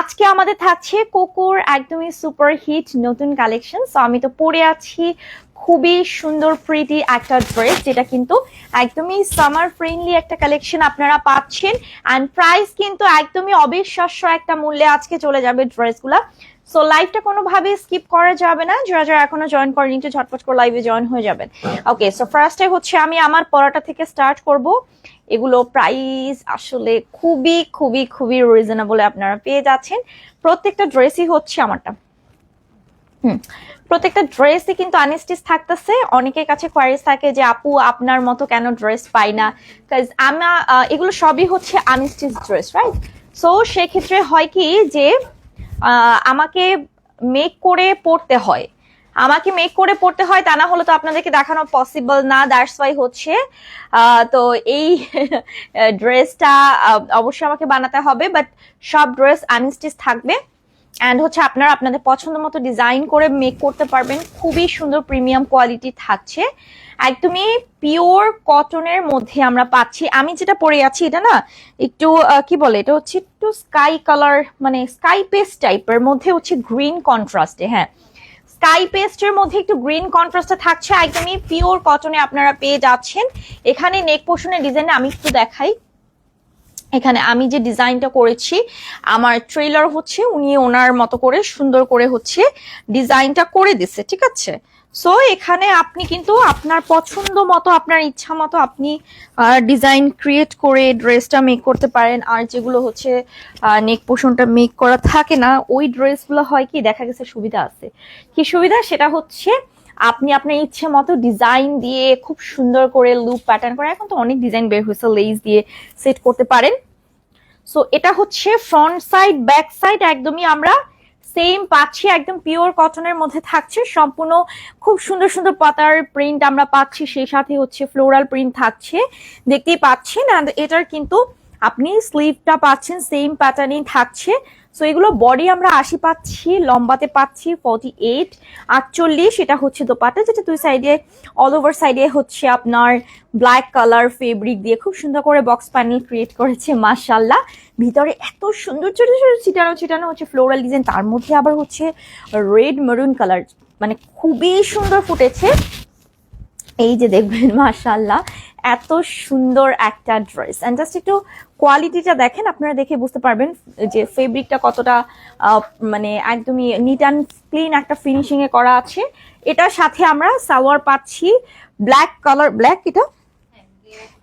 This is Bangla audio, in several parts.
আজকে আমাদের থাকছে কোকোর একদমই সুপার হিট নতুন কালেকশন সো আমি তো পরে আছি খুবই সুন্দর প্রিটি একটা ড্রেস যেটা কিন্তু একদমই সামার ফ্রেন্ডলি একটা কালেকশন আপনারা পাচ্ছেন। অ্যান্ড প্রাইস কিন্তু একদমই অবিশ্বাস্য একটা মূল্যে আজকে চলে যাবে ড্রেসগুলা সো লাইভটা কোনোভাবে স্কিপ করা যাবে না। যারা যারা এখনও জয়েন করেনি একটু ঝটপট করে লাইভে জয়েন হয়ে যাবেন। ওকে সো ফার্স্টে হচ্ছে আমি আমার পড়াটা থেকে স্টার্ট করব। এগুলো প্রাইস আসলে খুবই খুবই খুবই রিজনেবল আপনারা পেয়ে যাচ্ছেন। প্রত্যেকটা ড্রেসই হচ্ছে আমারটা। হুম, প্রত্যেকটা ড্রেসই কিন্তু আনস্টিচ থাকতেছে। অনেকের কাছে কোয়ারিজ থাকে যে, আপু, আপনার মতো কেন ড্রেস পাই না? কাজ আমরা এগুলো সবই হচ্ছে আনস্টিচ ড্রেস রাইট সো সেক্ষেত্রে হয় কি যে আমাকে মেক করে পড়তে হয়। আমাকে মেক করে পড়তে হয়, তা না হলে তো আপনাদেরকে দেখানো পসিবল না দ্যাটস ওয়াই হচ্ছে তো এই ড্রেসটা অবশ্যই আমাকে বানাতে হবে বাট সব ড্রেস আনস্টিচ থাকবে অ্যান্ড হচ্ছে আপনারা আপনাদের পছন্দ মতো ডিজাইন করে মেক করতে পারবেন, খুবই সুন্দর প্রিমিয়াম কোয়ালিটি থাকছে, একদমই পিওর কটনের মধ্যে আমরা পাচ্ছি, আমি যেটা পরে আছি, এটা না, একটু কি বলে, এটা হচ্ছে একটু স্কাই কালার মানে স্কাই পেস্ট টাইপের মধ্যে হচ্ছে গ্রিন কন্ট্রাস্টে হ্যাঁ স্কাই পেস্টের মধ্যে একটু গ্রিন কন্ট্রাস্টে থাকছে। একদমই পিওর কটনে আপনারা পেয়ে যাচ্ছেন। এখানে নেক পোর্শনের ডিজাইন আমি একটু দেখাই। এখানে আমি যে ডিজাইনটা করেছি, আমার ট্রেলার হচ্ছে, উনি ওনার মতো করে সুন্দর করে হচ্ছে ডিজাইনটা করে দিছে, ঠিক আছে? সো এখানে আপনি কিন্তু আপনার পছন্দ মতো, আপনার ইচ্ছা মতো আপনি ডিজাইন ক্রিয়েট করে ড্রেসটা মেক করতে পারেন। আর যেগুলো হচ্ছে নেক পোষণটা মেক করা থাকে না, ওই ড্রেসগুলো হয় কি, দেখা গেছে সুবিধা আছে। কি সুবিধা? সেটা হচ্ছে, আপনি আপনার ইচ্ছে মতো ডিজাইন দিয়ে খুব সুন্দর করে লুপ প্যাটার্ন করে, এখন তো অনেক ডিজাইন বের হয়েছে লেস দিয়ে সেট করতে পারেন। সো এটা হচ্ছে ফ্রন্ট সাইড ব্যাক সাইড একদমই আমরা সেম পাচ্ছি, একদম পিওর কটনের মধ্যে থাকছে। সম্পূর্ণ খুব সুন্দর সুন্দর পাতার প্রিন্ট আমরা পাচ্ছি, সেই সাথে হচ্ছে ফ্লোরাল প্রিন্ট থাকছে। দেখতেই পাচ্ছেন অ্যান্ড এটার কিন্তু আপনি স্লিভটা পাচ্ছেন সেম প্যাটার্নই থাকছে। সো এগুলো বডি আমরা আশি পাচ্ছি, লম্বাতে পাচ্ছি ফর্টি এইট আটচল্লিশ, এটা হচ্ছে দোপাটা যেটা দুই সাইডে অল ওভার সাইডে হচ্ছে আপনার ব্ল্যাক কালার ফেব্রিক দিয়ে খুব সুন্দর করে বক্স প্যানেল ক্রিয়েট করেছে মাশাল্লাহ ভিতরে এত সুন্দর, ছোট ছোট ছিটানো ছিটানো হচ্ছে ফ্লোরাল ডিজাইন তার মধ্যে আবার হচ্ছে রেড মেরুন কালার মানে খুবই সুন্দর ফুটেছে। এই যে দেখবেন মাশাল্লাহ এত সুন্দর একটা ড্রেস অ্যান্ড জাস্ট একটু কোয়ালিটিটা দেখেন, আপনারা দেখে বুঝতে পারবেন যে ফেব্রিকটা কতটা মানে একদমই নিট অ্যান্ড ক্লিন একটা ফিনিশিং এ করা আছে। এটার সাথে আমরা সালোয়ার পাচ্ছি ব্ল্যাক কালার ব্ল্যাক এটা?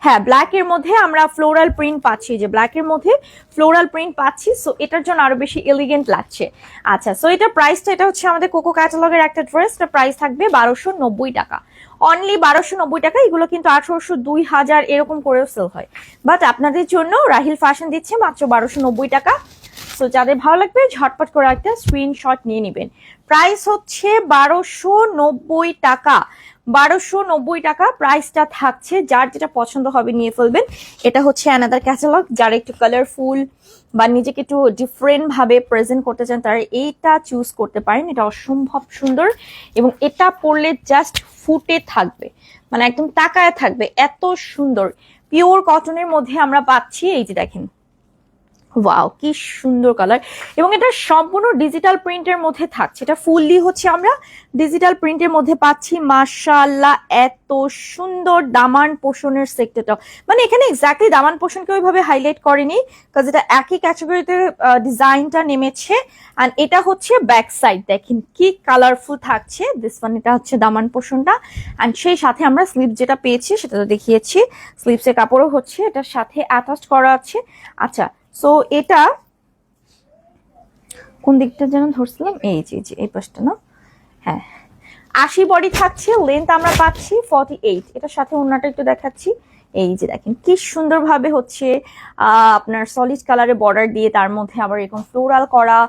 হ্যাঁ ব্ল্যাক এর মধ্যে আমরা ফ্লোরাল প্রিন্ট পাচ্ছি যে ব্ল্যাক এর মধ্যে ফ্লোরাল প্রিন্ট পাচ্ছি সো এটার জন্য আরও বেশি এলিগেন্ট লাগছে। আচ্ছা সো এটা প্রাইসটা এটা হচ্ছে আমাদের কোকো ক্যাটালগের একটা ড্রেস প্রাইস থাকবে বারোশো টাকা। অনলি বারোশো নব্বই টাকা, এগুলো কিন্তু আঠারোশো দুই হাজার এরকম করেও সেল হয়। বাট আপনাদের জন্য রাহিল ফ্যাশন দিচ্ছে মাত্র বারোশো নব্বই টাকা। তো যাদের ভালো লাগবে, ঝটপট করে একটা স্ক্রিনশট নিয়ে নেবেন। প্রাইস হচ্ছে বারোশো নব্বই টাকা। বারোশো নব্বই টাকা প্রাইসটা থাকছে, যার যেটা পছন্দ হবে নিয়ে ফেলবেন। এটা হচ্ছে অ্যানাদার ক্যাটালগ যারা একটু কালারফুল বা নিজেকে একটু ডিফারেন্ট ভাবে প্রেজেন্ট করতে চান, তারা এইটা চুজ করতে পারেন। এটা অসম্ভব সুন্দর এবং এটা পরলে জাস্ট ফুটে থাকবে। মানে একদম তাকায় থাকবে। এত সুন্দর। পিওর কটনের মধ্যে আমরা পাচ্ছি, এই যে দেখেন। ওয়াও কি সুন্দর কালার এবং এটা সম্পূর্ণ ডিজিটাল প্রিন্টের মধ্যে থাকছে। এটা ফুললি হচ্ছে আমরা ডিজিটাল প্রিন্টের মধ্যে পাচ্ছি। মাশাআল্লাহ, এত সুন্দর দামান পোষণের সেক্টরটা মানে এখানে এক্স্যাক্টলি দামান পোষণকে ওইভাবে হাইলাইট করেনি কাজ এটা একই ক্যাটাগরিতে ডিজাইনটা নেমেছে। আর এটা হচ্ছে ব্যাক সাইড দেখেন কি কালারফুল থাকছে। দিস ওয়ান এটা হচ্ছে দামান পোষণটা। অ্যান্ড সেই সাথে আমরা স্লিপ যেটা পেয়েছি, সেটা তো দেখিয়েছি। স্লিপসের কাপড়ও হচ্ছে, এটার সাথে অ্যাটাচ করা আছে। আচ্ছা সো এটা কোন দিকটা যেন ধরছিলাম? এই যে, এই পাশটা, না? হ্যাঁ। আশি বডি থাকছে লেন্থ আমরা পাচ্ছি ফর্টি এইট এটার সাথে অন্যটা একটু দেখাচ্ছি। এই যে, দেখেন, কি সুন্দরভাবে হচ্ছে আপনার সলিড কালারের বর্ডার দিয়ে তার মধ্যে আবার এরকম ফ্লোরাল করা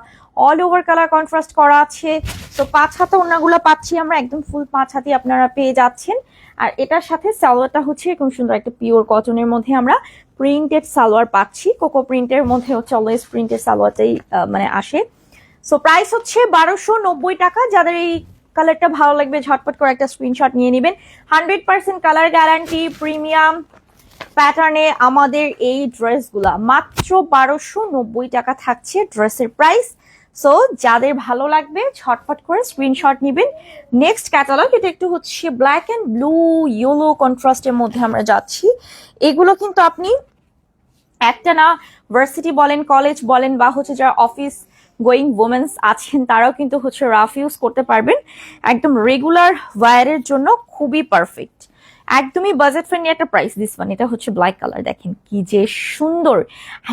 অল ওভার কালার কন্ট্রাস্ট করা আছে। তো পাঁচ হাতে ওনাগুলো পাচ্ছি আমরা, একদম ফুল পাঁচ হাতে আপনারা পেয়ে যাচ্ছেন। আর এটার সাথে সালোয়ারটা হচ্ছে এরকম সুন্দর, একটা পিওর কটনের মধ্যে আমরা প্রিন্টেড সালোয়ার পাচ্ছি। কোকো প্রিন্টের মধ্যে হচ্ছে অলওয়েজ প্রিন্টেড সালোয়ারটাই মানে আসে। সো প্রাইস হচ্ছে বারোশো নব্বই টাকা। যাদের এই কালারটা ভালো লাগবে, ঝটপট করে একটা স্ক্রিনশট নিয়ে নেবেন। Hundred percent colour guarantee premium প্যাটার্নে আমাদের এই ড্রেসগুলা মাত্র বারোশো নব্বই টাকা থাকছে ড্রেসের প্রাইস সো যাদের ভালো লাগবে, ছটফট করে স্ক্রিনশট নেবেন। নেক্সট ক্যাটালগ এটা একটু হচ্ছে ব্ল্যাক অ্যান্ড ব্লু ইয়েলো কন্ট্রাস্টের মধ্যে আমরা যাচ্ছি। এগুলো কিন্তু আপনি একটা না ভার্সিটি বলেন কলেজ বলেন, বা হচ্ছে যারা অফিস গোয়িং ওমেন্স আছেন, তারাও কিন্তু হচ্ছে রাফ ইউজ করতে পারবেন। একদম রেগুলার ওয়ারের জন্য খুবই পারফেক্ট একদমই বাজেট ফ্রেন্ডলি একটা প্রাইস দিস ওয়ান এটা হচ্ছে ব্ল্যাক কালার দেখেন কি যে সুন্দর,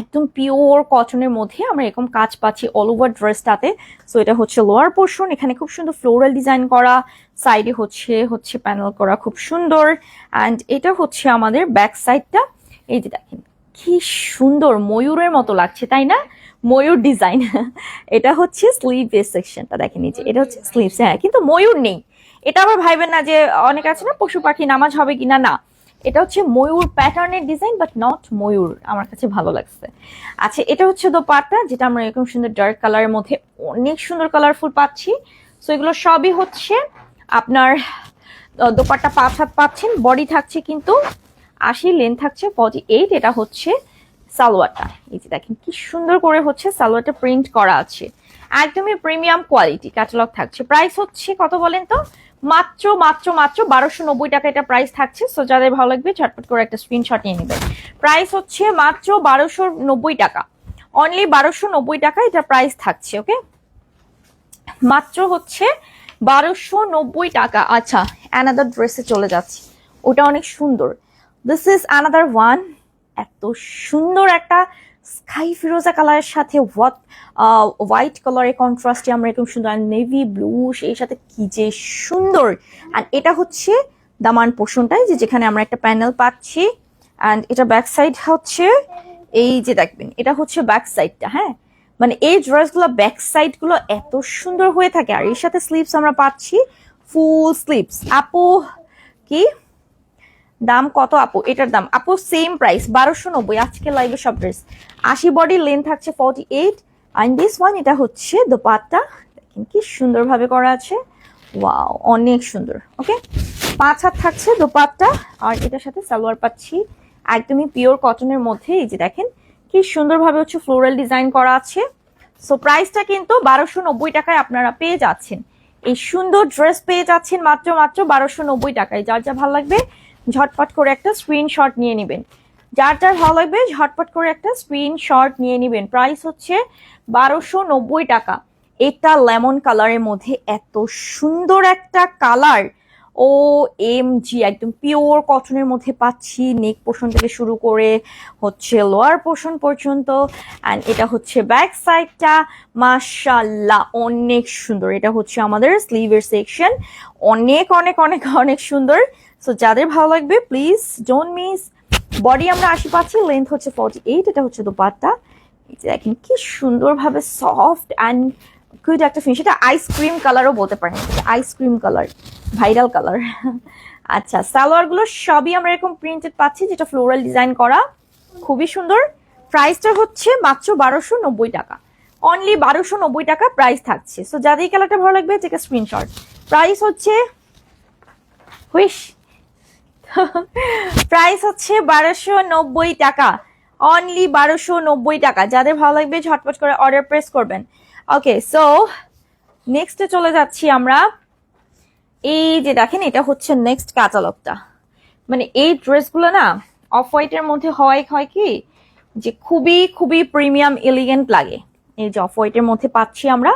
একদম পিওর কটনের মধ্যে আমরা এরকম কাজ পাচ্ছি অল ওভার ড্রেসটাতে সো এটা হচ্ছে লোয়ার পোর্শন এখানে খুব সুন্দর ফ্লোরাল ডিজাইন করা সাইডে হচ্ছে হচ্ছে প্যানেল করা খুব সুন্দর। অ্যান্ড এটা হচ্ছে আমাদের ব্যাক সাইডটা এই যে দেখেন, কি সুন্দর, ময়ূরের মতো লাগছে, তাই না? ময়ূর ডিজাইন এটা হচ্ছে স্লিভ সেকশনটা দেখেন যে, এটা হচ্ছে স্লিভস হ্যাঁ কিন্তু ময়ূর নেই। এটা আবার ভাইবেন না যে অনেক আছে না পশু পাখি নামাজ হবে কিনা? না। এটা হচ্ছে ময়ূর প্যাটার্নের ডিজাইন বাট নট ময়ূর। আমার কাছে ভালো লাগছে। আচ্ছা এটা হচ্ছে দোপাট্টা যেটা আমরা এরকম সুন্দর ডার্ক কালারের মধ্যে অনেক সুন্দর কালারফুল পাচ্ছি। সো এগুলো সবই হচ্ছে আপনার আহ, দোপাট্টা পাঁচ হাত পাচ্ছেন বডি থাকছে কিন্তু আশি লেন্থ থাকছে ফর্টি এইট এটা হচ্ছে সালোয়ারটা। এই যে দেখেন কি সুন্দর করে হচ্ছে সালোয়ারটা প্রিন্ট করা আছে। একদমই প্রিমিয়াম কোয়ালিটি ক্যাটালগ থাকছে। প্রাইস হচ্ছে কত বলেন তো? মাত্র মাত্র মাত্র বারোশো নব্বই টাকা এটা প্রাইস থাকছে। সো যাদের ভালো লাগবে, ঝটপট করে একটা স্ক্রিনশট নিয়ে নেবেন। প্রাইস হচ্ছে মাত্র বারোশো নব্বই টাকা। অনলি বারোশো নব্বই টাকা এটা প্রাইস থাকছে ওকে মাত্র হচ্ছে বারোশো নব্বই টাকা। আচ্ছা অ্যানাদার ড্রেসে চলে যাচ্ছি। ওটা অনেক সুন্দর। দিস ইজ অ্যানাদার ওয়ান এত সুন্দর একটা স্কাই ফিরোজা কালারের সাথে হোয়াট হোয়াইট কালারের কন্ট্রাস্টে আমরা এরকম সুন্দর আর নেভি ব্লু সেই সাথে কি যে সুন্দর। আর এটা হচ্ছে দামান পোষণটাই, যে যেখানে আমরা একটা প্যানেল পাচ্ছি অ্যান্ড এটা ব্যাক সাইড হচ্ছে এই যে দেখবেন, এটা হচ্ছে ব্যাক সাইডটা হ্যাঁ? মানে এই ড্রেসগুলো ব্যাক সাইডগুলো এত সুন্দর হয়ে থাকে, আর এর সাথে স্লিপস আমরা পাচ্ছি ফুল স্লিপস আপু, কি? দাম কত আপু? এটার দাম। আপু সেম প্রাইস বারোশো নব্বই। আজকে লাইভে সব ড্রেস আশি বডি লেন্থ থাকছে forty eight and this one এটা হচ্ছে দোপাট্টা। দেখেন কি সুন্দরভাবে করা আছে। ওয়াও অনেক সুন্দর। ওকে পাঁচ হাত থাকছে দোপাট্টা। আর এটার সাথে সালোয়ার পাচ্ছি। একদমই পিওর কটনের মধ্যে। এই যে দেখেন, কি সুন্দরভাবে হচ্ছে ফ্লোরাল ডিজাইন করা আছে। সো প্রাইসটা কিন্তু বারোশো নব্বই টাকায় আপনারা পেয়ে যাচ্ছেন। এই সুন্দর ড্রেস পেয়ে যাচ্ছেন মাত্র মাত্র বারোশো নব্বই টাকায়। যার যা ভালো লাগবে ঝটপট করে একটা স্ক্রিনশট নিয়ে নেবেন। যার যার ভালো লাগবে, ঝটপট করে একটা স্ক্রিনশট নিয়ে নেবেন। প্রাইস হচ্ছে বারোশো নব্বই টাকা। এটা লেমন কালারের মধ্যে এত সুন্দর একটা কালার ও এম জি একদম পিওর কটনের মধ্যে পাচ্ছি। নেক পোষণ থেকে শুরু করে হচ্ছে লোয়ার পোষণ পর্যন্ত। অ্যান্ড এটা হচ্ছে ব্যাক সাইডটা মাশাল্লাহ অনেক সুন্দর। এটা হচ্ছে আমাদের স্লিভের সেকশন অনেক অনেক অনেক অনেক সুন্দর। সো যাদের ভালো লাগবে প্লিজ ডোন্ট মিস বডি আমরা আশি পাচ্ছি লেন্থ হচ্ছে ফর্টি এইট এটা হচ্ছে দোপাট্টা। দেখেন, কি সুন্দরভাবে সফট অ্যান্ড গুড একটা ফিনিশ এটা আইসক্রিম কালারও বলতে পারেন। আইসক্রিম কালার ভাইরাল কালার আচ্ছা সালোয়ারগুলো সবই আমরা এরকম প্রিন্টেড পাচ্ছি, যেটা ফ্লোরাল ডিজাইন করা। খুবই সুন্দর। প্রাইসটা হচ্ছে মাত্র বারোশো নব্বই টাকা। অনলি বারোশো নব্বই টাকা প্রাইস থাকছে। সো যাদের কালারটা ভালো লাগবে টেক স্ক্রিনশট প্রাইস হচ্ছে হুইশ প্রাইস হচ্ছে বারোশো নব্বই টাকা। অনলি বারোশো নব্বই টাকা। যাদের ভালো লাগবে ঝটপট করে অর্ডার প্রেস করবেন। ওকে সো নেক্সটে চলে যাচ্ছি আমরা। এই যে দেখেন, এটা হচ্ছে নেক্সট ক্যাটালগটা মানে এই ড্রেসগুলো না অফ হোয়াইটের মধ্যে হয় হয় কি? যে খুবই খুবই প্রিমিয়াম এলিগেন্ট লাগে। এই যে অফ হোয়াইটের মধ্যে পাচ্ছি আমরা।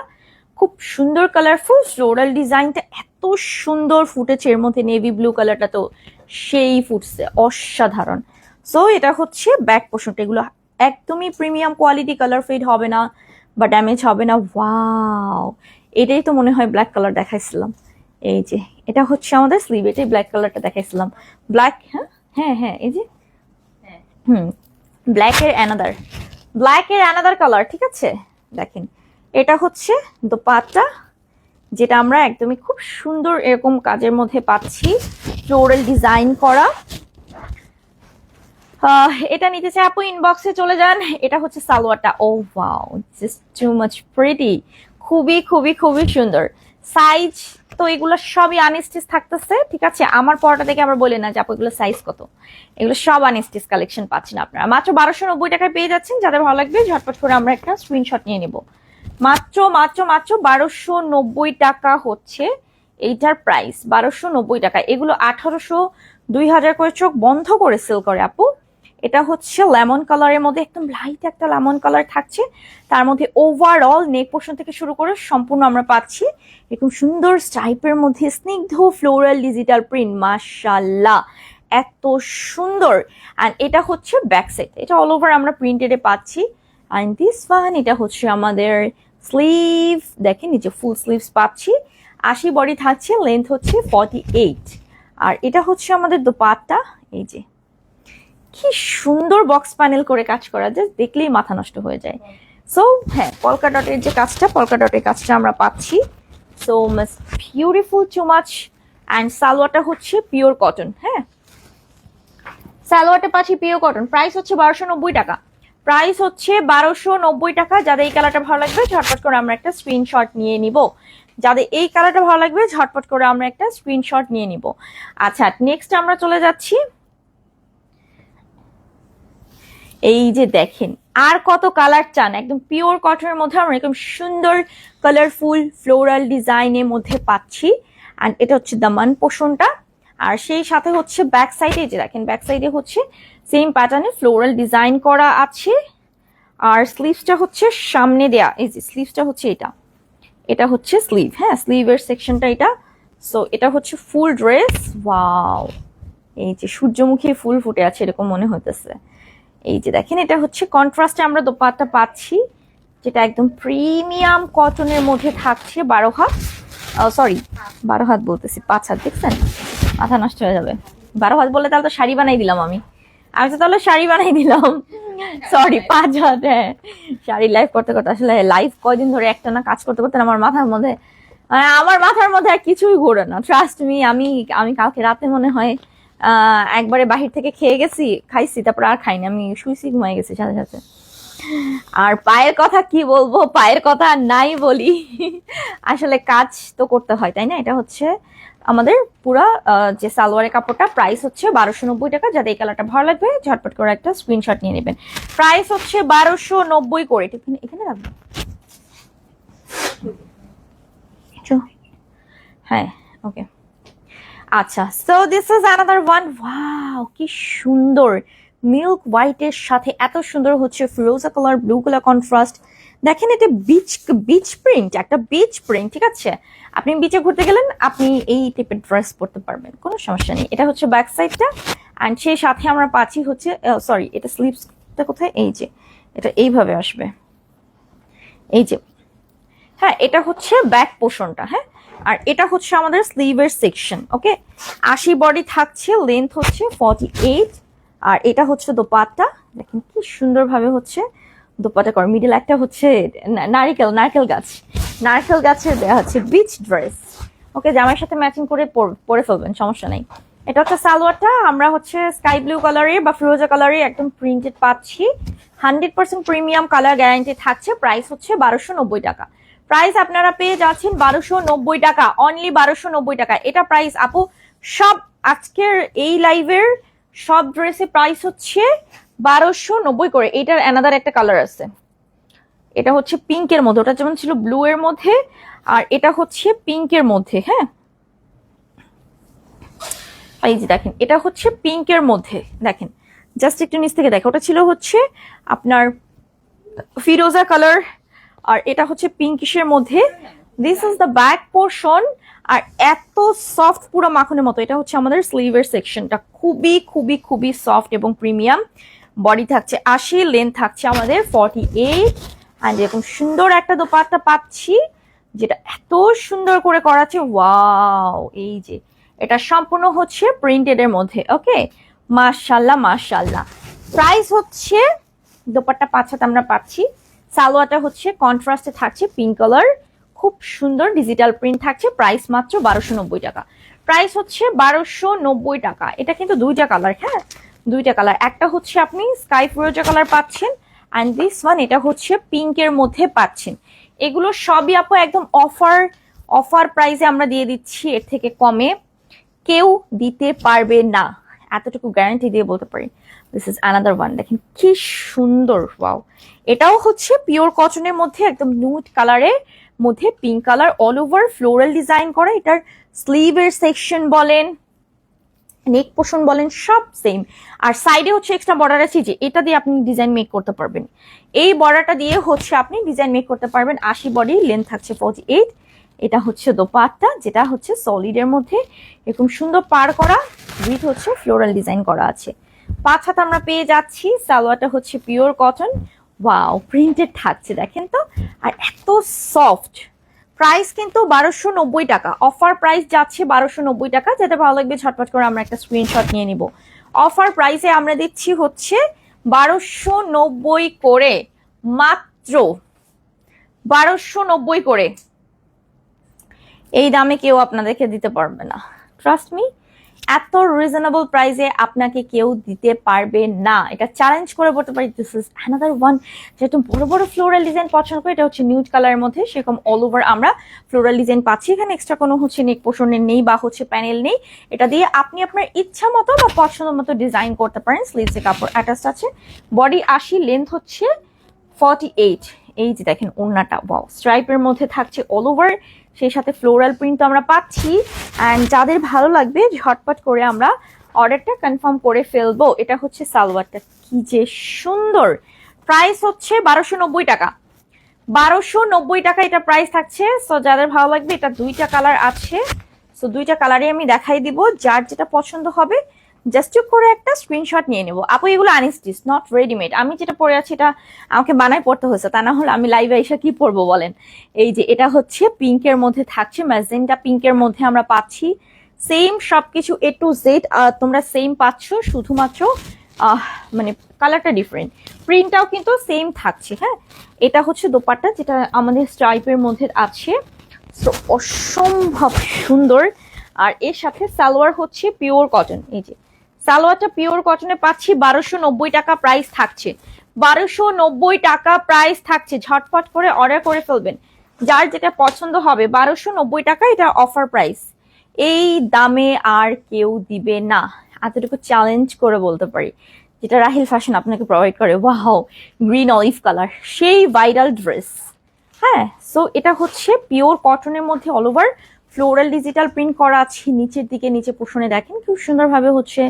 খুব সুন্দর কালারফুল ফ্লোরাল ডিজাইনটা এত সুন্দর ফুটেছে। এর মধ্যে নেভি ব্লু কালারটা তো সেই ফুটছে অসাধারণ। সো এটা হচ্ছে ব্যাক পোর্শনটা এগুলো একদমই প্রিমিয়াম কোয়ালিটি কালার ফেড হবে না বা ড্যামেজ হবে না। ওয়াও এটাই তো মনে হয় ব্ল্যাক কালার দেখাইছিলাম। এই যে, এটা হচ্ছে আমাদের স্লিভ এটাই ব্ল্যাক কালারটা দেখাইছিলাম। ব্ল্যাক হ্যাঁ? হ্যাঁ হ্যাঁ এই যে। হুম ব্ল্যাক এর অ্যানাদার ব্ল্যাক এর অ্যানাদার কালার ঠিক আছে? দেখেন, এটা হচ্ছে দোপাট্টা যেটা আমরা একদমই খুব সুন্দর এরকম কাজের মধ্যে পাচ্ছি ফ্লোরাল ডিজাইন করা। এটা নিতে চাই আপু ইনবক্সে চলে যান। এটা হচ্ছে সালোয়ারটা। ও wow just too much pretty খুবই খুবই খুবই সুন্দর। সাইজ তো এগুলো সবই আনস্টিচ থাকতেছে, ঠিক আছে? আমার পরটা দেখে আবার বলে না যে আপু এগুলো সাইজ কত। এগুলো সব আনস্টিচ কালেকশন পাচ্ছেন আপনারা। মাত্র বারোশো নব্বই টাকায় পেয়ে যাচ্ছেন। যাদের ভালো লাগবে ঝটপট করে আমরা একটা স্ক্রিনশট নিয়ে নিব। মাত্র মাত্র মাত্র বারোশো নব্বই টাকা হচ্ছে এইটার প্রাইস বারোশো নব্বই টাকা। এগুলো আঠারোশো দুই হাজার করে চোখ বন্ধ করে সেল করে, আপু। এটা হচ্ছে লেমন কালারের মধ্যে, একদম লাইট একটা লেমন কালার থাকছে। তার মধ্যে ওভারঅল নেক পোর্শন থেকে শুরু করে সম্পূর্ণ আমরা পাচ্ছি। এরকম সুন্দর স্টাইপের মধ্যে স্নিগ্ধ ফ্লোরাল ডিজিটাল প্রিন্ট মাশাল্লাহ এত সুন্দর। অ্যান্ড এটা হচ্ছে ব্যাক সাইড এটা অল ওভার আমরা প্রিন্টেডে পাচ্ছি। অ্যান্ড দিস ওয়ান এটা হচ্ছে আমাদের স্লিভ দেখেন নিচে ফুল স্লিভস পাচ্ছি। আশি বডি থাকছে লেন্থ হচ্ছে ফর্টি এইট আর এটা হচ্ছে আমাদের দোপাট্টা, এই যে। কি সুন্দর বক্স প্যানেল করে কাজ করা যায় দেখলেই মাথা নষ্ট হয়ে যায়। সো হ্যাঁ পলকা ডটের যে কাজটা পলকা ডটের কাজটা আমরা পাচ্ছি। So much beautiful too much and সালোয়ারটা হচ্ছে পিওর কটন হ্যাঁ? সালোয়ারটা পাচ্ছি পিওর কটন প্রাইস হচ্ছে বারোশো নব্বই টাকা। প্রাইস হচ্ছে বারোশো নব্বই টাকা। যাদের এই কালারটা ভালো লাগবে, ঝটপট করে আমরা একটা স্ক্রিনশট নিয়ে নিব। যাদের এই কালারটা ভালো লাগবে, ঝটপট করে আমরা একটা স্ক্রিনশট নিয়ে নিব। আচ্ছা নেক্সট আমরা চলে যাচ্ছি। এই যে দেখেন, আর কত কালার চান? একদম পিওর কটনের মধ্যে আমরা এরকম সুন্দর কালারফুল ফ্লোরাল ডিজাইনের মধ্যে পাচ্ছি। অ্যান্ড এটা হচ্ছে দামান পোষণটা। আর সেই সাথে হচ্ছে ব্যাক সাইডে যে দেখেন ব্যাক সাইডে হচ্ছে সেম প্যাটার্নে ফ্লোরাল ডিজাইন করা আছে। আর স্লিভসটা হচ্ছে সামনে দেয়া, এই যে স্লিভসটা হচ্ছে এটা। এটা হচ্ছে স্লিভ হ্যাঁ স্লিভের সেকশনটা এটা। সো এটা হচ্ছে ফুল ড্রেস ওয়াও এই যে সূর্যমুখী ফুল ফুটে আছে এরকম মনে হইতেছে। এই যে দেখেন, এটা হচ্ছে কন্ট্রাস্টে আমরা দোপাট্টা পাচ্ছি, যেটা একদম প্রিমিয়াম কটনের মধ্যে থাকছে, বারো হাত। সরি বারো হাত বলতেছি, পাঁচ হাত, দেখছেন? মাথা নষ্ট হয়ে যাবে। বারো হাত বললে তাহলে তো শাড়ি বানাই দিলাম আমি। আমি তো তাহলে শাড়ি বানাই দিলাম। সরি পাঁচ হাত হ্যাঁ। শাড়ি লাইভ করতে করতে আসলে লাইভ কয়দিন ধরে একটা না কাজ করতে করতে আমার মাথার মধ্যে মানে আমার মাথার মধ্যে আর কিছুই ঘোরে না। ট্রাস্ট মি আমি আমি কালকে রাতে মনে হয় একবারে বাহির থেকে খেয়ে গেছি, খাইছি, তারপর আর খাইনি। আমি শুইছি, ঘুমাই গেছি সাথে সাথে। আর পায়ের কথা কি বলব? পায়ের কথা নাই বলি। আসলে কাজ তো করতে হয়, তাই না? এটা হচ্ছে আমাদের পুরা যে সালোয়ারের কাপড়টা প্রাইস হচ্ছে বারোশো নব্বই টাকা। যাতে এই কালারটা ভালো লাগবে, ঝটপট করে একটা স্ক্রিনশট নিয়ে নেবেন। প্রাইস হচ্ছে বারোশো নব্বই করে। এখানে- রাখব। হ্যাঁ ওকে আচ্ছা so this is another one wow কি সুন্দর। মিল্ক হোয়াইটের সাথে এত সুন্দর হচ্ছে ফিরোজা কালার ব্লু কালার কন্ট্রাস্ট দেখেন এটা বিচ বিচ প্রিন্ট একটা বিচ প্রিন্ট ঠিক আছে? আপনি বিচে ঘুরতে গেলেন, আপনি এই টাইপের ড্রেস পরতে পারবেন, কোনো সমস্যা নেই। এটা হচ্ছে ব্যাক সাইডটা অ্যান্ড সেই সাথে আমরা পাচ্ছি হচ্ছে সরি এটা স্লিপসটা কোথায়? এই যে, এটা এইভাবে আসবে। এই যে হ্যাঁ এটা হচ্ছে ব্যাক পোর্শনটা হ্যাঁ? আর এটা হচ্ছে আমাদের স্লিভের সেকশন ওকে আশি বডি থাকছে লেন্থ হচ্ছে ফর্টি এইট আর এটা হচ্ছে দোপাট্টা। দেখেন কি সুন্দরভাবে হচ্ছে দোপাট্টা করে। মিডিল একটা হচ্ছে নারিকেল, নারকেল গাছ। নারকেল গাছের দেওয়া হচ্ছে বিচ ড্রেস ওকে জামার সাথে ম্যাচিং করে পর- ফেলবেন, সমস্যা নেই। এটা হচ্ছে সালোয়ারটা, আমরা হচ্ছে স্কাই ব্লু কালারের বা ফিরোজা কালারের একদম প্রিন্টেড পাচ্ছি। Hundred percent premium colour guarantee থাকছে প্রাইস হচ্ছে বারোশো নব্বই টাকা। প্রাইস আপনারা পেয়ে যাচ্ছেন বারোশো নব্বই টাকা অনলি বারোশো নব্বই টাকা। এটা প্রাইস আপু, সব আজকের এই লাইভের সব ড্রেসের প্রাইস হচ্ছে বারোশো নব্বই করে, এটার অ্যানাদার একটা কালার আছে। এটা হচ্ছে পিঙ্কের মধ্যে, ওটা যেমন ছিল ব্লু এর মধ্যে, আর এটা হচ্ছে পিঙ্কের মধ্যে হ্যাঁ? এই যে দেখেন, এটা হচ্ছে পিঙ্কের মধ্যে, দেখেন জাস্ট একটু নিচ থেকে দেখো, ওটা ছিল হচ্ছে আপনার ফিরোজা কালার আর এটা হচ্ছে পিঙ্কিশের মধ্যে। This is the back portion আর এত সফট পুরো মাখনের মতো, এটা হচ্ছে আমাদের স্লিভের সেকশনটা খুবই খুবই খুবই সফট এবং প্রিমিয়াম বডি থাকছে আশি লেন্থ থাকছে আমাদের ফর্টি এইট এরকম সুন্দর একটা দোপাট্টা পাচ্ছি, যেটা এত সুন্দর করে করাচ্ছে ওয়াও এই যে, এটা সম্পূর্ণ হচ্ছে প্রিন্টেড এর মধ্যে ওকে মাশাল্লাহ মাশাল্লাহ প্রাইস হচ্ছে, দোপাট্টা পাঁচ হাত আমরা পাচ্ছি, সালোয়ারটা হচ্ছে কন্ট্রাস্টে থাকছে পিঙ্ক কালার খুব সুন্দর ডিজিটাল প্রিন্ট থাকছে প্রাইস মাত্র বারোশো টাকা। প্রাইস হচ্ছে বারোশো টাকা, এটা কিন্তু দুইটা কালার হ্যাঁ? দুইটা কালার একটা হচ্ছে আপনি স্কাই ফিরোজা কালার পাচ্ছেন অ্যান্ড দিস ওয়ান এটা হচ্ছে পিঙ্কের মধ্যে পাচ্ছেন। এগুলো সবই আপু একদম অফার অফার প্রাইসে আমরা দিয়ে দিচ্ছি, এর থেকে কমে। কেউ দিতে পারবে না। এতটুকু গ্যারান্টি দিয়ে বলতে পারি। দিস ইজ অ্যানাদার ওয়ান দেখেন কি সুন্দর ওয়াও এটাও হচ্ছে পিওর কটনের মধ্যে একদম নুট কালারের মধ্যে pink colour all over floral design করা। এটার স্লিভের সেকশন বলেন নেক পোষণ বলেন, সব সেম আর সাইডে হচ্ছে এক্সট্রা বর্ডার আছে যে, এটা দিয়ে আপনি ডিজাইন মেক করতে পারবেন। এই বর্ডারটা দিয়ে হচ্ছে আপনি ডিজাইন মেক করতে পারবেন। আশি বডি লেন্থ থাকছে ফর্টি এইট এটা হচ্ছে দোপাট্টা, যেটা হচ্ছে সলিডের মধ্যে। এরকম সুন্দর পার করা উইথ হচ্ছে ফ্লোরাল ডিজাইন করা আছে। পাঁচ হাত আমরা পেয়ে যাচ্ছি, সালোয়ারটা হচ্ছে পিওর কটন ওয়াও প্রিন্টেড থাকছে, দেখেন তো। আর এত সফট প্রাইস কিন্তু বারোশো নব্বই টাকা। অফার প্রাইস যাচ্ছে বারোশো নব্বই টাকা, যেটা ভালো লাগবে, ঝটপট করে আমরা একটা স্ক্রিনশট নিয়ে নিব। অফার প্রাইসে আমরা দিচ্ছি হচ্ছে বারোশো নব্বই করে, মাত্র বারোশো নব্বই করে। এই দামে কেউ আপনাদেরকে দিতে পারবে না। ট্রাস্ট মি এত রিজনেবল প্রাইসে আপনাকে কেউ দিতে পারবে না। এটা চ্যালেঞ্জ করে বলতে পারি দিস ইজ অ্যানাদার ওয়ান যেহেতু বড় বড় ফ্লোরাল ডিজাইন পছন্দ করে, এটা হচ্ছে নিউড কালারের মধ্যে, সেরকম অল ওভার আমরা ফ্লোরাল ডিজাইন পাচ্ছি। এখানে এক্সট্রা কোনো হচ্ছে নেক পোষণের নেই বা হচ্ছে প্যানেল নেই। এটা দিয়ে আপনি আপনার ইচ্ছা মতো বা পছন্দ মতো ডিজাইন করতে পারেন। স্লিভসে কাপড় অ্যাটাচ আছে। বডি আশি লেন্থ হচ্ছে ফর্টি এইট এই যে দেখেন, ওড়নাটা ওয়াও স্ট্রাইপের মধ্যে থাকছে অল ওভার সেই সাথে ফ্লোরাল প্রিন্ট তো আমরা পাচ্ছি। অ্যান্ড যাদের ভালো লাগবে, ঝটপট করে আমরা অর্ডারটা কনফার্ম করে ফেলব। এটা হচ্ছে সালোয়ারটা। কি যে সুন্দর। প্রাইস হচ্ছে বারোশো নব্বই টাকা। বারোশো নব্বই টাকা এটা প্রাইস থাকছে। সো যাদের ভালো লাগবে, এটা দুইটা কালার আছে। সো দুইটা কালারই আমি দেখাই দিব। যার যেটা পছন্দ হবে জাস্ট করে একটা স্ক্রিনশট নিয়ে নেব। আপু, এগুলো আনস্টিচ নট রেডিমেড আমি যেটা পরে আছি, এটা আমাকে বানাই পড়তে হয়েছে। তা না হলে আমি লাইভে এসে কি পরবো বলেন? এই যে, এটা হচ্ছে পিঙ্কের মধ্যে থাকছে ম্যাজেন্টা পিঙ্কের মধ্যে আমরা পাচ্ছি। সেম সবকিছু এ টু জেড তোমরা সেম পাচ্ছ, শুধুমাত্র মানে কালারটা ডিফারেন্ট প্রিন্টটাও কিন্তু সেম থাকছে হ্যাঁ? এটা হচ্ছে দোপাট্টা, যেটা আমাদের স্ট্রাইপের মধ্যে আছে। সো অসম্ভব সুন্দর। আর এর সাথে সালোয়ার হচ্ছে পিওর কটন এই যে সালোয়ারটা পিওর কটনে পাচ্ছি, বারোশো নব্বই টাকা প্রাইস থাকছে। বারোশো নব্বই টাকা প্রাইস থাকছে। ঝটপট করে অর্ডার করে ফেলবেন। যার যেটা পছন্দ হবে, বারোশো নব্বই টাকা এটা অফার প্রাইস এই দামে আর কেউ দিবে না। এতটুকু চ্যালেঞ্জ করে বলতে পারি। যেটা রাহিল ফ্যাশন আপনাকে প্রোভাইড করে। ওয়াও গ্রিন অলিভ কালার সেই ভাইরাল ড্রেস হ্যাঁ সো এটা হচ্ছে পিওর কটনের মধ্যে all over floral digital print করা আছে নিচের দিকে, নিচে পোষণে দেখেন খুব সুন্দরভাবে হচ্ছে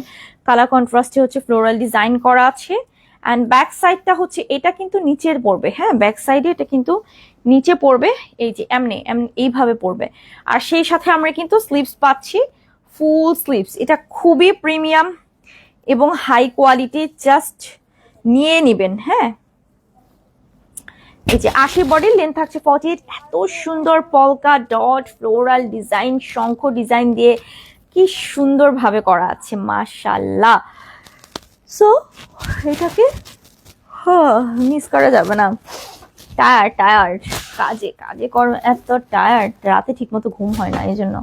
কালার কন্ট্রাস্টে হচ্ছে ফ্লোরাল ডিজাইন করা আছে। অ্যান্ড ব্যাক সাইডটা হচ্ছে, এটা কিন্তু নিচের পড়বে হ্যাঁ? ব্যাক সাইডে এটা কিন্তু নিচে পড়বে, এই যে এমনি এমনি এইভাবে পড়বে। আর সেই সাথে আমরা কিন্তু স্লিপস পাচ্ছি ফুল স্লিপস এটা খুবই প্রিমিয়াম এবং হাই কোয়ালিটি জাস্ট নিয়ে নেবেন হ্যাঁ? এই যে আশি বডির লেন্থ থাকছে ফর্টি এত সুন্দর পলকা ডট ফ্লোরাল ডিজাইন শঙ্খ ডিজাইন দিয়ে কি সুন্দরভাবে করা আছে মাশাল্লাহ সো এটাকে মিস করা যাবে না। টায়ার টায়ার্ড কাজে কাজে কর, এত টায়ার্ড রাতে ঠিকমতো ঘুম হয় না এই জন্য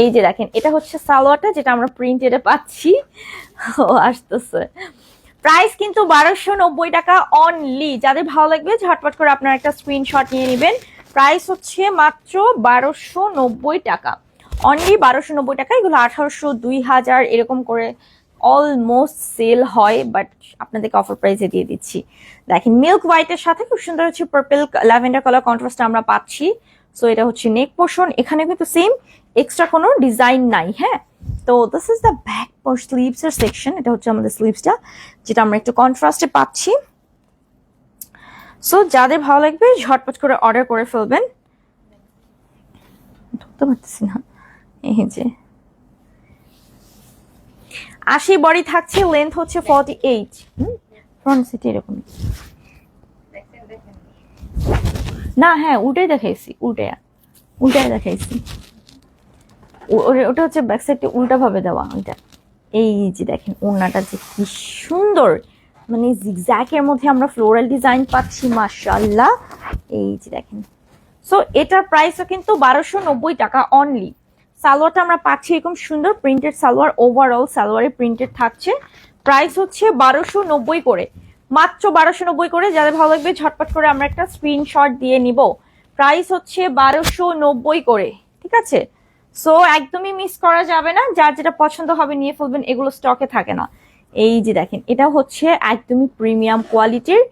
এই যে দেখেন, এটা হচ্ছে সালোয়ারটা যেটা আমরা প্রিন্টেডে পাচ্ছি। ও, আসতেছে। প্রাইস কিন্তু বারোশো নব্বই টাকা অনলি যাদের ভালো লাগবে, ঝটপট করে আপনার একটা স্ক্রিনশট নিয়ে নেবেন। প্রাইস হচ্ছে মাত্র বারোশো নব্বই টাকা। অনলি বারোশো নব্বই টাকা, এগুলো আঠারোশো দুই হাজার, এরকম করে অলমোস্ট সেল হয় বাট আপনাদেরকে অফার প্রাইসে দিয়ে দিচ্ছি। দেখেন মিল্ক হোয়াইটের সাথে খুব সুন্দর হচ্ছে পার্পেল ল্যাভেন্ডার কালার কন্ট্রাস্ট আমরা পাচ্ছি। সো এটা হচ্ছে নেক পোর্শন এখানে কিন্তু সেম এক্সট্রা কোনো ডিজাইন নাই হ্যাঁ? তো this is the back sleeves এর সেকশন এটা হচ্ছে আমাদের স্লিভসটা যেটা আমরা একটু কন্ট্রাস্টে পাচ্ছি। সো যাদের ভালো লাগবে, ঝটপট করে অর্ডার করে ফেলবেন। ধরতে পারতেছি না। এই যে। আশি বডি থাকছে লেন্থ হচ্ছে ফর্টি এইট ফ্রন্ট সিটি এরকম না হ্যাঁ উল্টে দেখাইছি উল্টে উল্টে দেখাইছি। ওটা হচ্ছে ব্যাক সাইডটা উল্টা ভাবে দেওয়া, ওইটা। এই যে দেখেন, ওড়নাটা যে কি সুন্দর। মানে জিগজ্যাকের মধ্যে আমরা ফ্লোরাল ডিজাইন পাচ্ছি মাশাল্লাহ এই যে দেখেন। সো এটার প্রাইসও কিন্তু বারোশো নব্বই টাকা অনলি সালোয়ারটা আমরা পাচ্ছি এরকম সুন্দর প্রিন্টেড সালোয়ার। ওভারঅল সালোয়ারে প্রিন্টেড থাকছে। প্রাইস হচ্ছে বারোশো নব্বই করে। মাত্র বারোশো নব্বই করে, যাদের ভালো লাগবে ঝটপট করে আমরা একটা স্ক্রিনশট দিয়ে নিব। প্রাইস হচ্ছে বারোশো নব্বই করে, ঠিক আছে? সো একদমই মিস করা যাবে না, যার যেটা পছন্দ হবে নিয়ে ফেলবেন, এগুলো স্টকে থাকে না। এই যে দেখেন, এটা হচ্ছে একদমই প্রিমিয়াম কোয়ালিটির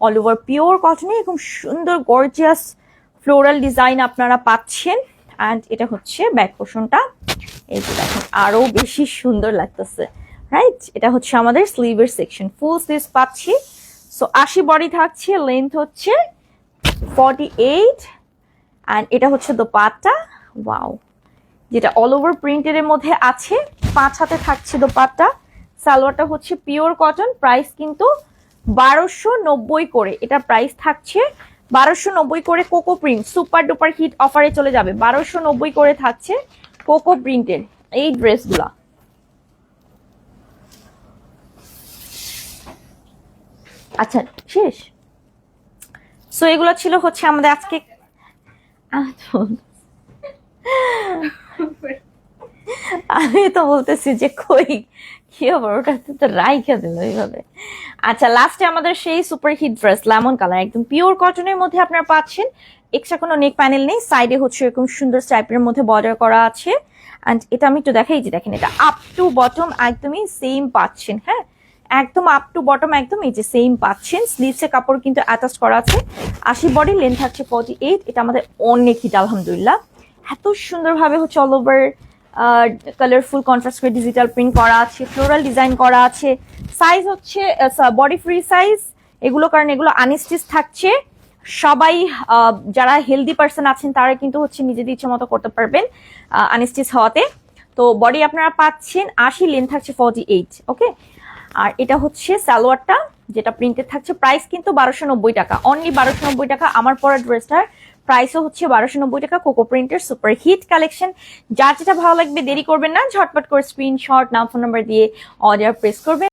অল ওভার পিওর কটনে এরকম সুন্দর গর্জিয়াস ফ্লোরাল ডিজাইন আপনারা পাচ্ছেন। অ্যান্ড এটা হচ্ছে ব্যাক পোর্শনটা এই যে দেখেন, আরও বেশি সুন্দর লাগতেছে। রাইট এটা হচ্ছে আমাদের স্লিভের সেকশন ফুল স্লিভস পাচ্ছি। সো আশি বডি থাকছে লেন্থ হচ্ছে ফর্টি এইট অ্যান্ড এটা হচ্ছে দোপাট্টা। ওয়াও যেটা অল ওভার প্রিন্টের মধ্যে আছে, পাঁচ হাতে থাকছে দোপাট্টা। সালোয়ারটা হচ্ছে পিওর কটন প্রাইস কিন্তু বারোশো নব্বই করে। এটা প্রাইস থাকছে বারোশো নব্বই করে coco print super duper hit অফারে চলে যাবে। বারোশো নব্বই করে থাকছে কোকো প্রিন্টের এই ড্রেসগুলা আচ্ছা শেষ। সো এগুলো ছিল হচ্ছে আমাদের আজকে আমি তো বলতেছি যে কই, কি হবে ওটা তো রাইখা দিল এইভাবে। আচ্ছা লাস্টে আমাদের সেই super hit dress lemon colour একদম পিওর কটনের মধ্যে আপনারা পাচ্ছেন। এক্সট্রা কোনো নেক প্যানেল নেই সাইডে হচ্ছে এরকম সুন্দর স্টাইপের মধ্যে বর্ডার করা আছে। অ্যান্ড এটা আমি একটু দেখাই যে দেখেন, এটা আপ টু বটম একদমই সেম পাচ্ছেন হ্যাঁ? একদম আপ টু বটম একদম এই যে সেম পাচ্ছেন। স্লিভসের কাপড় কিন্তু অ্যাটাচ করা আছে। আশি বডি লেন্থ থাকছে ফর্টি এইট এটা আমাদের অনেক হিট আলহামদুলিল্লাহ। এত সুন্দরভাবে হচ্ছে অল ওভার কালারফুল কন্ট্রাস্ট করে ডিজিটাল প্রিন্ট করা আছে ফ্লোরাল ডিজাইন করা আছে। সাইজ হচ্ছে বডি ফ্রি সাইজ এগুলো কারণ এগুলো আনস্টিচ থাকছে। সবাই যারা হেলদি পার্সন আছেন, তারা কিন্তু হচ্ছে নিজেদের ইচ্ছে মতো করতে পারবেন আনস্টিচ হওয়াতে। তো বডি আপনারা পাচ্ছেন, আশি লেন্থ থাকছে ফর্টি এইট ওকে আর এটা হচ্ছে সালোয়ারটা, যেটা প্রিন্টেড থাকছে। প্রাইস কিন্তু বারোশো নব্বই টাকা। অনলি বারোশো নব্বই টাকা। আমার পরা ড্রেসটার প্রাইসও হচ্ছে বারোশো নব্বই টাকা। কোকো প্রিন্টের সুপার হিট কালেকশন যার যেটা ভালো লাগবে, দেরি করবেন না। ঝটপট করে স্ক্রিনশট নাম ফোন নাম্বার দিয়ে অর্ডার প্রেস করবেন।